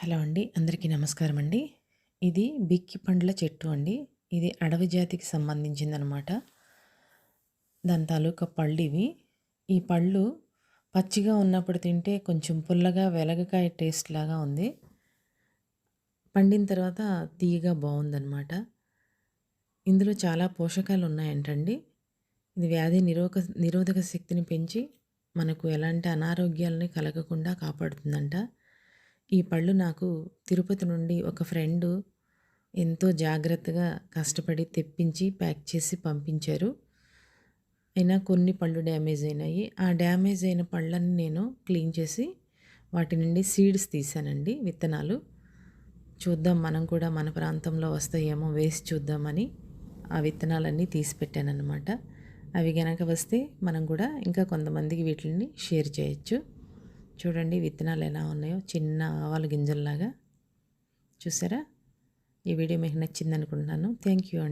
Hello అండి అందరికీ నమస్కారం అండి ఇది బిక్కి పండ్ల చెట్టు అండి. ఇది అడవి జాతికి సంబంధించిందనమాట. దాని తాలూకా పళ్ళు ఇవి ఈ పళ్ళు పచ్చిగా ఉన్నప్పుడు తింటే కొంచెం పుల్లగా వెలగకాయ టేస్ట్ లాగా ఉంది. పండిన తర్వాత తీయగా బాగుందనమాట. ఇందులో చాలా పోషకాలు ఉన్నాయంటండి. ఇది వ్యాధి నిరోధక నిరోధక శక్తిని పెంచి మనకు ఎలాంటి అనారోగ్యాలని కలగకుండా కాపాడుతుందంట. ఈ పళ్ళు నాకు తిరుపతి నుండి ఒక ఫ్రెండు ఎంతో జాగ్రత్తగా కష్టపడి తెప్పించి ప్యాక్ చేసి పంపించారు. అయినా కొన్ని పళ్ళు డ్యామేజ్ అయినాయి. ఆ డ్యామేజ్ అయిన పళ్ళని నేను క్లీన్ చేసి వాటి నుండి సీడ్స్ తీసానండి విత్తనాలు. చూద్దాం మనం కూడా మన ప్రాంతంలో వస్తాయేమో వేసి చూద్దామని ఆ విత్తనాలన్నీ తీసి పెట్టానన్నమాట. అవి గనక వస్తే మనం కూడా ఇంకా కొంతమందికి వీటిని షేర్ చేయొచ్చు. చూడండి విత్తనాలు ఎలా ఉన్నాయో. చిన్న ఆవాల గింజల్లాగా. చూసారా? ఈ వీడియో మీకు నచ్చింది అనుకుంటున్నాను థ్యాంక్ యూ అండి.